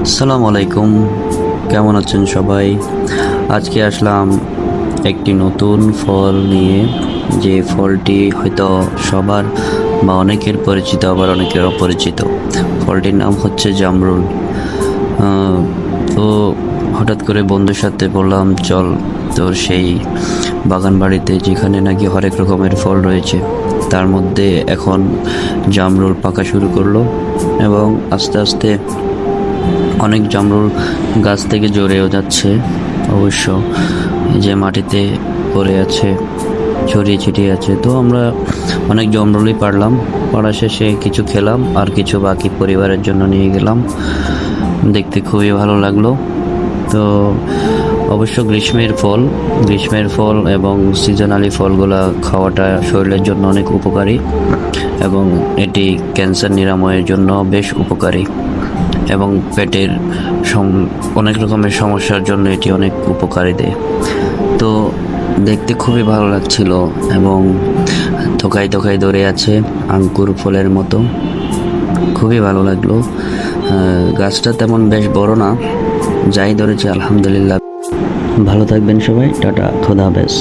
আসসালামু আলাইকুম। কেমন আছেন সবাই? আজকে আসলাম একটি নতুন ফল নিয়ে। যে ফলটি হয়তো সবার বা অনেকের পরিচিত, আবার অনেকের অপরিচিত। ফলটির নাম হচ্ছে জামরুল। তো হঠাৎ করে বন্ধুর সাথে বললাম, চল তোর সেই বাগান বাড়িতে যেখানে নাকি হরেক রকমের ফল রয়েছে, তার মধ্যে এখন জামরুল পাকা শুরু করল এবং আস্তে আস্তে অনেক জামরুল গাছ থেকে জড়েও যাচ্ছে, অবশ্য যে মাটিতে পড়ে আছে, ছড়িয়ে ছিটিয়ে আছে। তো আমরা অনেক জমরুলই পারলাম, পাড়া শেষে কিছু খেলাম আর কিছু বাকি পরিবারের জন্য নিয়ে গেলাম। দেখতে খুবই ভালো লাগল। তো অবশ্য গ্রীষ্মের ফল গ্রীষ্মের ফল এবং সিজনালি ফলগুলো খাওয়াটা শরীরের জন্য অনেক উপকারী এবং এটি ক্যান্সার নিরাময়ের জন্য বেশ উপকারী। এবং পেটের অনেক রকমের সমস্যার জন্য এটি অনেক উপকারী দেয়। তো দেখতে খুবই ভালো লাগছিল এবং থোকাই থোকাই ধরে আছে আঙ্কুর ফলের মতো। খুবই ভালো লাগল। গাছটা তেমন বেশ বড় না, যাই ধরেছে, আলহামদুলিল্লাহ। ভালো থাকবেন সবাই, টাটা, খোদা হাফেজ।